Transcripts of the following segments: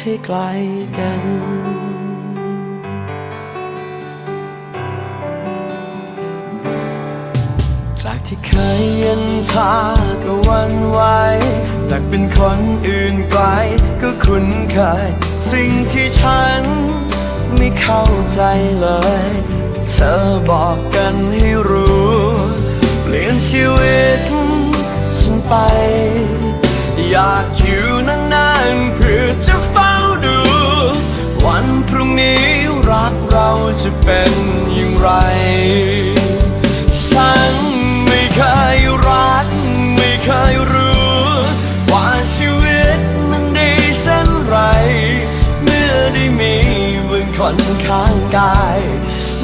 ให้ไกลกัน จากที่เคยเย็นชาก็วันไหวจากเป็นคนอื่นไกลก็คุ้นเคย สิ่งที่ฉันไม่เข้าใจเลย เธอบอกกันให้รู้ เปลี่ยนชีวิตฉันไป อยากอยู่นานเพื่อจะเฝ้าดู วันพรุ่งนี้รักเราจะเป็นอย่างไร ฉันไม่เคยรัก ไม่เคยรู้ ว่าชีวิตมันดีเช่นไร เมื่อได้มีมึงคนข้างกาย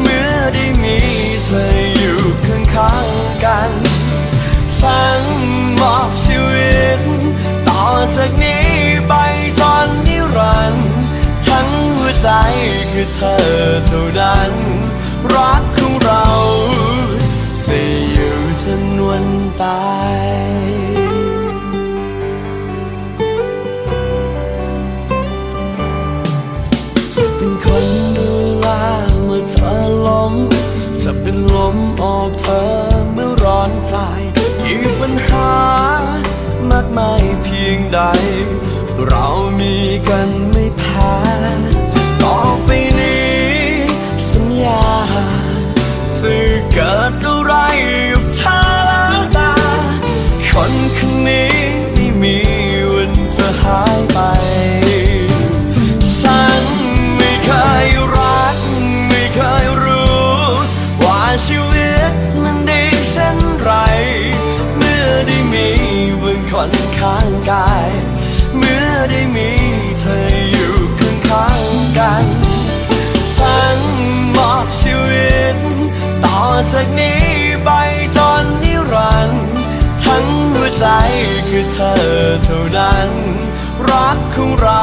เมื่อได้มีเธออยู่ข้างข้างๆกัน ฉันมอบชีวิต ต่อจากนี้ คือเธอเท่านั้น รักของเราจะอยู่จนวันตายจะเป็นคนดูแลเมื่อเธอล้มจะเป็นลมออกเธอเมื่อร้อนใจกี่ปัญหามากมายเพียงใด เรามีกันไม่แพ้ กิดอะไรกับเธอแล้วตา คนคนนี้ไม่มีวันจะหายไป ฉันไม่เคยรัก ไม่เคยรู้ ว่าชีวิตมันดีเช่นไร เมื่อได้มีมึงคนข้างกาย เมื่อได้มีเธออยู่ข้างข้างๆกัน ฉัน เธอเท่านั้น รักของเรา